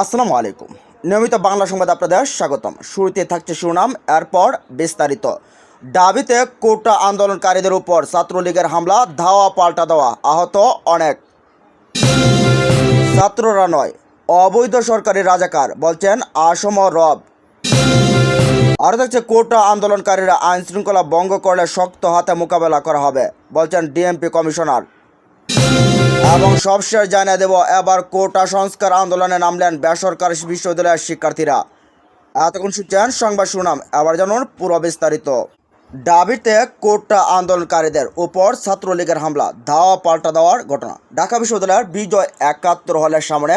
আসসালামু আলাইকুম। নিয়মিত বাংলা সংবাদ আপনাদের স্বাগতম। শুরুতে থাকছে শিরোনাম, এরপর বিস্তারিত। দাবিতে কোটা আন্দোলনকারীদের উপর ছাত্রলীগের হামলা, ধাওয়া পাল্টা দেওয়া, আহত অনেক। ছাত্ররা নয়, অবৈধ সরকারি রাজাকার, বলছেন আসম রব। আর থাকছে, কোটা আন্দোলনকারীরা আইন শৃঙ্খলা ভঙ্গ করলে শক্ত হাতে মোকাবেলা করা হবে, বলছেন ডিএমপি কমিশনার। এবং সবশেষ জানিয়ে দেব, এবার কোটা সংস্কার আন্দোলনে নামলেন বেসরকারি বিশ্ববিদ্যালয়ের শিক্ষার্থীরা। এতক্ষণ শুনছেন সংবাদ শুনাম এবার জানুন পুরো বিস্তারিত। দাবিতে কোটা আন্দোলনকারীদের উপর ছাত্রলীগের হামলা, ধাওয়া পাল্টা দেওয়ার ঘটনা। ঢাকা বিশ্ববিদ্যালয়ের বিজয় একাত্তর হলের সামনে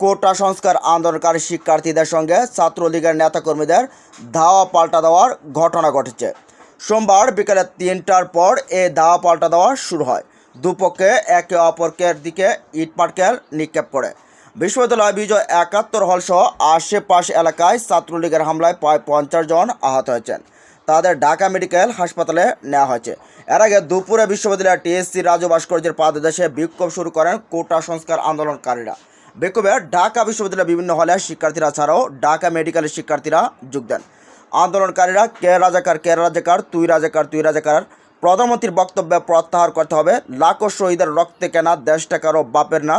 কোটা সংস্কার আন্দোলনকারী শিক্ষার্থীদের সঙ্গে ছাত্রলীগের নেতাকর্মীদের ধাওয়া পাল্টা দেওয়ার ঘটনা ঘটেছে। সোমবার বিকেলে তিনটার পর এ ধাওয়া পাল্টা দেওয়া শুরু হয়। দুপক্ষে একে অপরকের দিকে ইটপাটকেল নিক্ষেপ করে। বিশ্ববিদ্যালয় বিজয় একাত্তর হলসহ আশেপাশ এলাকায় ছাত্রলীগের হামলায় প্রায় পঞ্চাশ জন আহত হয়েছেন। তাদের ঢাকা মেডিকেল হাসপাতালে নেওয়া হয়েছে। এর আগে দুপুরে বিশ্ববিদ্যালয়ের টিএসসি রাজু ভাস্কর্যের পাদদেশে বিক্ষোভ শুরু করেন কোটা সংস্কার আন্দোলনকারীরা। বিক্ষোভে ঢাকা বিশ্ববিদ্যালয়ের বিভিন্ন হলে শিক্ষার্থীরা ছাড়াও ঢাকা মেডিকেলের শিক্ষার্থীরা যোগ দেন। আন্দোলনকারীরা কে রাজাকার কে রাজাকার, তুই রাজাকার তুই রাজাকার প্রধানমন্ত্রীর বক্তব্যে প্রত্যাহার করতে হবে। লাখো শহীদের রক্তে কেনা দেশটা কারও বাপের না।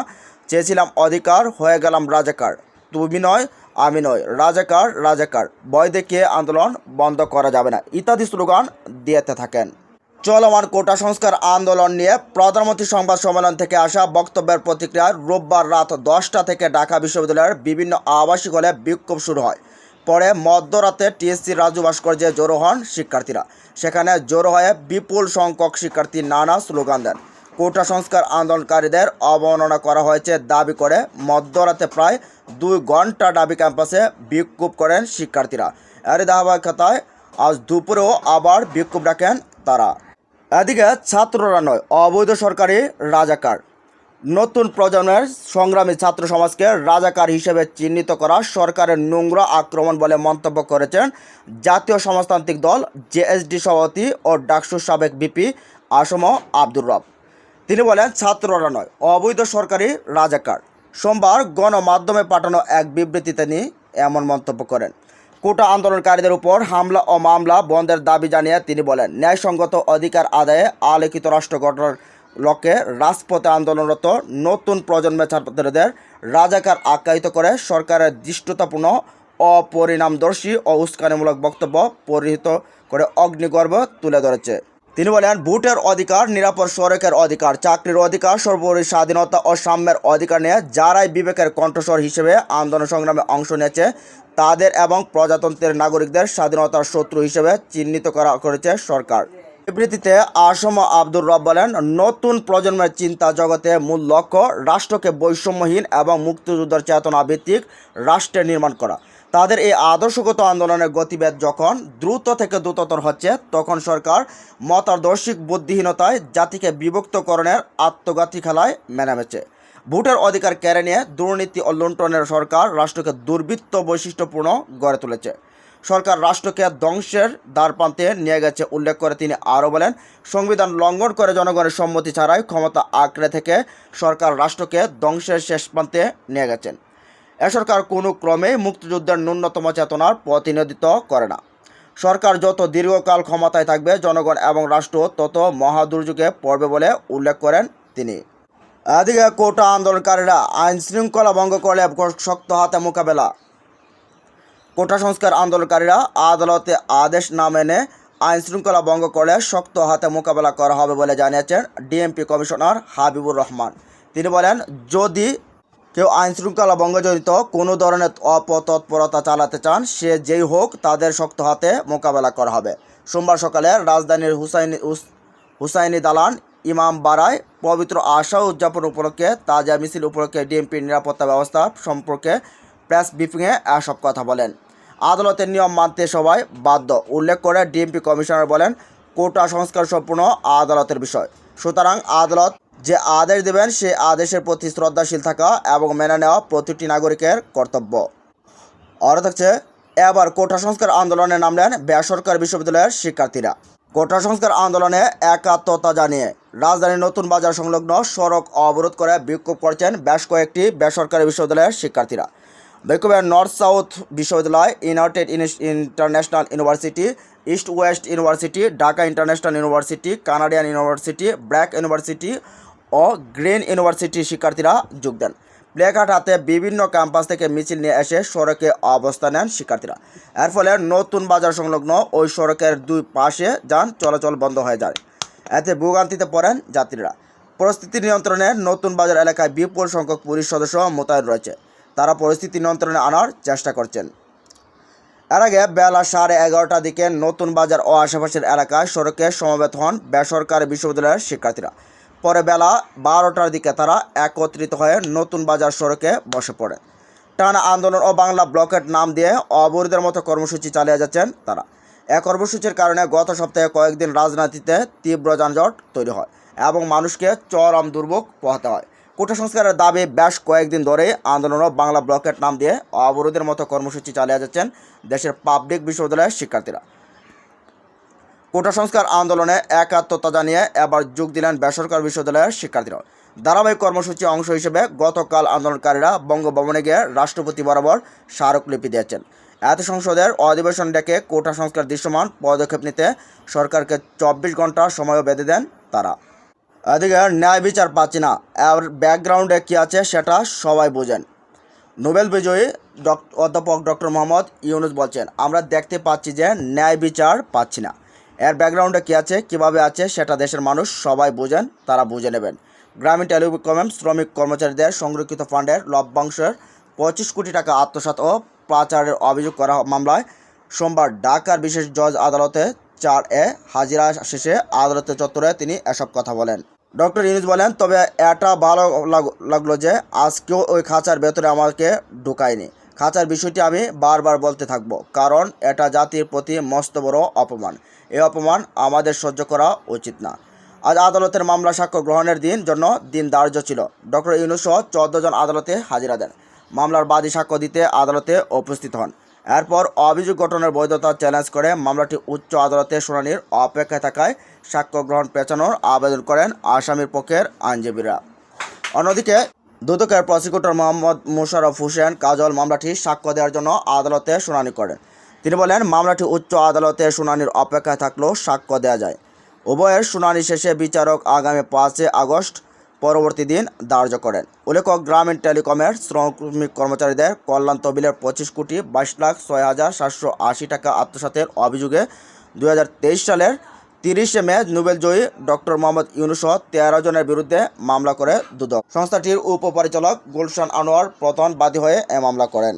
চেয়েছিলাম অধিকার, হয়ে গেলাম রাজাকার। তুমি নয়, আমি নয় রাজাকার রাজাকার। ভয় দেখিয়ে আন্দোলন বন্ধ করা যাবে না। ইত্যাদি স্লোগান দিয়েতে থাকেন। চলমান কোটা সংস্কার আন্দোলন নিয়ে প্রধানমন্ত্রী সংবাদ সম্মেলন থেকে আসা বক্তব্যের প্রতিক্রিয়ায় রোববার রাত দশটা থেকে ঢাকা বিশ্ববিদ্যালয়ের বিভিন্ন আবাসিক হলে বিক্ষোভ শুরু হয়। পরে মধ্যরাতে টিএসসি রাজু ভাস্কর্যে জড়ো হন শিক্ষার্থীরা। সেখানে জড়ো হয়ে বিপুল সংখ্যক শিক্ষার্থী নানা স্লোগান দেন। কোটা সংস্কার আন্দোলনকারীদের অবমাননা করা হয়েছে দাবি করে মধ্যরাতে প্রায় দুই ঘণ্টা দাবি ক্যাম্পাসে বিক্ষোভ করেন শিক্ষার্থীরা। এর ধারাবাহিকতায় আজ দুপুরেও আবার বিক্ষোভ রাখেন তারা। এদিকে ছাত্ররা নয়, অবৈধ সরকারি রাজাকার। নতুন প্রজন্মের সংগ্রামী ছাত্র সমাজকে রাজাকার হিসেবে চিহ্নিত করা সরকারের নোংরা আক্রমণ বলে মন্তব্য করেছেন জাতীয় সমাজতান্ত্রিক দল জেএসডি সভাপতি ও ডাকসুর সাবেক বিপি আসম আব্দুর রব। তিনি বলেন, ছাত্ররা নয়, অবৈধ সরকারি রাজাকার। সোমবার গণমাধ্যমে পাঠানো এক বিবৃতিতে তিনি এমন মন্তব্য করেন। কোটা আন্দোলনকারীদের উপর হামলা ও মামলা বন্ধের দাবি জানিয়ে তিনি বলেন, ন্যায়সঙ্গত অধিকার আদায়ে আলেখিত রাষ্ট্র গঠনের লক্ষ্যে রাজপথে আন্দোলনরত নতুন প্রজন্মের ছাত্রদের রাজাকার আখ্যায়িত করে সরকারের দৃষ্টতাপূর্ণ, অপরিণামদর্শী ও উস্কানিমূলক বক্তব্য পরিহিত করে অগ্নিগর্ভ তুলে ধরেছে। তিনি বলেন, ভোটের অধিকার নিরাপদ সড়কের অধিকার, চাকরির অধিকার, সর্বোপরি স্বাধীনতা ও সাম্যের অধিকার নিয়ে যারাই বিবেকের কণ্ঠস্বর হিসেবে আন্দোলন সংগ্রামে অংশ নিয়েছে, তাদের এবং প্রজাতন্ত্রের নাগরিকদের স্বাধীনতার শত্রু হিসেবে চিহ্নিত করা করেছে সরকার। বিবৃতিতে আসম আব্দুর রব বলেন, নতুন প্রজন্মের চিন্তা জগতে মূল লক্ষ্য রাষ্ট্রকে বৈষম্যহীন এবং মুক্তিযুদ্ধের চেতনা ভিত্তিক রাষ্ট্রের নির্মাণ করা। তাদের এই আদর্শগত আন্দোলনের গতিবেদ যখন দ্রুত থেকে দ্রুততর হচ্ছে, তখন সরকার মতাদর্শিক বুদ্ধিহীনতায় জাতিকে বিভক্তকরণের আত্মঘাতী খেলায় মেনামেছে ভোটের অধিকার কেড়ে নিয়ে দুর্নীতি ও লুণ্ঠনের সরকার রাষ্ট্রকে দুর্বৃত্ত বৈশিষ্ট্যপূর্ণ গড়ে তুলেছে। সরকার রাষ্ট্রকে ধ্বংসের দ্বারপ্রান্তে নিয়ে গেছে উল্লেখ করে তিনি আরও বলেন, সংবিধান লঙ্ঘন করে জনগণের সম্মতি ছাড়াই ক্ষমতা আঁকড়ে থেকে সরকার রাষ্ট্রকে ধ্বংসের শেষ প্রান্তে নিয়ে গেছেন। এ সরকার কোনো ক্রমেই মুক্তিযুদ্ধের ন্যূনতম চেতনার প্রতিনিধিত্ব করে না। সরকার যত দীর্ঘকাল ক্ষমতায় থাকবে, জনগণ এবং রাষ্ট্র তত মহাদুর্যোগে পড়বে বলে উল্লেখ করেন তিনি। এদিকে কোটা আন্দোলনকারীরা আইন শৃঙ্খলা ভঙ্গ করলে শক্ত হাতে মোকাবেলা কোটা সংস্কার আন্দোলনকারীরা আদালতে আদেশ না মেনে আইনশৃঙ্খলা ভঙ্গ করে শক্ত হাতে মোকাবেলা করা হবে বলে জানিয়েছেন ডিএমপি কমিশনার হাবিবুর রহমান। তিনি বলেন, যদি কেউ আইনশৃঙ্খলা ভঙ্গজনিত কোনো ধরনের অপতৎপরতা চালাতে চান, সে যেই হোক তাদের শক্ত হাতে মোকাবেলা করা হবে। সোমবার সকালে রাজধানীর হুসাইনি হুসাইনি দালান ইমাম বাড়ায় পবিত্র আশা উদযাপন উপলক্ষে তাজা মিছিল উপলক্ষে ডিএমপির নিরাপত্তা ব্যবস্থা সম্পর্কে প্রেস ব্রিফিংয়ে এসব কথা বলেন। আদালতের নিয়ম মানতে সবাই বাধ্য, উল্লেখ করে ডিএমপি কমিশনার বলেন, কোটা সংস্কার সম্পূর্ণ আদালতের বিষয়। সুতরাং আদালত যে আদেশ দেবেন, সে আদেশের প্রতি শ্রদ্ধাশীল থাকা এবং মেনে নেওয়া প্রতিটি নাগরিকের কর্তব্য। আরও থাকছে, এবার কোটা সংস্কার আন্দোলনে নামলেন বেসরকারি বিশ্ববিদ্যালয়ের শিক্ষার্থীরা। কোটা সংস্কার আন্দোলনে একাত্মতা জানিয়ে রাজধানীর নতুন বাজার সংলগ্ন সড়ক অবরোধ করে বিক্ষোভ করছেন বেশ কয়েকটি বেসরকারি বিশ্ববিদ্যালয়ের শিক্ষার্থীরা। বৈকবে নর্থ সাউথ বিশ্ববিদ্যালয়, United International University, East West University, Dhaka International University, Canadian University, BRAC University ও গ্রিন ইউনিভার্সিটির শিক্ষার্থীরা যোগ দেন। প্লেকার্ড হাতে বিভিন্ন ক্যাম্পাস থেকে মিছিল নিয়ে এসে সড়কে অবস্থান নেন শিক্ষার্থীরা। এর ফলে নতুন বাজার সংলগ্ন ওই সড়কের দুই পাশে যান চলাচল বন্ধ হয়ে যায়। এতে ভোগান্তিতে পড়েন যাত্রীরা। পরিস্থিতি নিয়ন্ত্রণে নতুন বাজার এলাকায় বিপুল সংখ্যক পুলিশ সদস্য মোতায়েন রয়েছে। তারা পরিস্থিতি নিয়ন্ত্রণে আনার চেষ্টা করছেন। এর আগে বেলা সাড়ে এগারোটার দিকে নতুন বাজার ও আশেপাশের এলাকায় সড়কে সমবেত হন বেসরকারি বিশ্ববিদ্যালয়ের শিক্ষার্থীরা। পরে বেলা বারোটার দিকে তারা একত্রিত হয়ে নতুন বাজার সড়কে বসে পড়ে। টানা আন্দোলন ও বাংলা ব্লকের নাম দিয়ে অবরোধের মতো কর্মসূচি চালিয়ে যাচ্ছেন তারা। এ কর্মসূচির কারণে গত সপ্তাহে কয়েকদিন রাজনীতিতে তীব্র যানজট তৈরি হয় এবং মানুষকে চরম দুর্ভোগ পোহাতে হয়। কোটা সংস্কারের দাবি বেশ কয়েকদিন ধরেই আন্দোলন বাংলা ব্লকের নাম দিয়ে অবরোধের মতো কর্মসূচি চালিয়ে যাচ্ছেন দেশের পাবলিক বিশ্ববিদ্যালয়ের শিক্ষার্থীরা। কোটা সংস্কার আন্দোলনে একাত্মতা জানিয়ে এবার যোগ দিলেন বেসরকারি বিশ্ববিদ্যালয়ের শিক্ষার্থীরা। ধারাবাহিক কর্মসূচি অংশ হিসেবে গতকাল আন্দোলনকারীরা বঙ্গভবনে গিয়ে রাষ্ট্রপতি বরাবর স্মারকলিপি দিয়েছেন। এত সংসদের অধিবেশন ডেকে কোটা সংস্কার দৃশ্যমান পদক্ষেপ নিতে সরকারকে চব্বিশ ঘণ্টা সময়ও বেঁধে দেন তারা। এদিকে ন্যায় বিচার পাচ্ছি না এর ব্যাকগ্রাউন্ডে কী আছে সেটা সবাই বোঝেন। নোবেল বিজয়ী অধ্যাপক ডক্টর মোহাম্মদ ইউনুস বলছেন, আমরা দেখতে পাচ্ছি যে ন্যায় বিচার পাচ্ছি না এর ব্যাকগ্রাউন্ডে কী আছে, কীভাবে আছে সেটা দেশের মানুষ সবাই বোঝেন, তারা বুঝে নেবেন। গ্রামীণ টেলিকম, শ্রমিক কর্মচারীদের সংরক্ষিত ফান্ডের লভ্যাংশের পঁচিশ কোটি টাকা আত্মসাৎ ও পাচারের অভিযোগ করা মামলায় সোমবার ঢাকার বিশেষ জজ আদালতে চার এ হাজিরা শেষে আদালতের চত্বরে তিনি এসব কথা বলেন। ডক্টর ইউনুস বলেন, তবে এটা ভালো লাগ- লাগল যে আজকেও ওই খাঁচার ভেতরে আমাকে ঢুকায়নি। খাঁচার বিষয়টি আমি বারবার বলতে থাকব, কারণ এটা জাতির প্রতি মস্ত বড় অপমান। এই অপমান আমাদের সহ্য করা উচিত না। আজ আদালতের মামলা সাক্ষ্য গ্রহণের দিন জন্য দিন ধার্য ছিল। ডক্টর ইউনুস সহ চোদ্দ জন আদালতে হাজিরা দেন। মামলার বাদী সাক্ষ্য দিতে আদালতে উপস্থিত হন। এরপর অভিযোগ গঠনের বৈধতা চ্যালেঞ্জ করে মামলাটি উচ্চ আদালতে শুনানির অপেক্ষায় থাকায় সাক্ষ্য গ্রহণ পেছানোর আবেদন করেন আসামির পক্ষের আইনজীবীরা। অন্যদিকে দুদকের প্রসিকিউটর মোহাম্মদ মুশারফ হোসেন কাজল মামলাটি সাক্ষ্য দেওয়ার জন্য আদালতে শুনানি করেন। তিনি বলেন, মামলাটি উচ্চ আদালতে শুনানির অপেক্ষায় থাকলেও সাক্ষ্য দেওয়া যায়। উভয়ের শুনানি শেষে বিচারক আগামী পাঁচই আগস্ট পরবর্তী দিন ধার্য করেন। উল্লেখ্য, গ্রামীণ টেলিকমের শ্রমিক কর্মচারীদের কল্যাণ তহবিলের পঁচিশ কোটি বাইশ লাখ ছয় হাজার সাতশো আশি টাকা আত্মসাতের অভিযোগে দুই হাজার তেইশ সালের তিরিশে মে নোবেলজয়ী ডক্টর মোহাম্মদ ইউনুসহ তেরো জনের বিরুদ্ধে মামলা করে দুদক। সংস্থাটির উপপরিচালক গুলশান আনোয়ার প্রথম বাদী হয়ে এ মামলা করেন।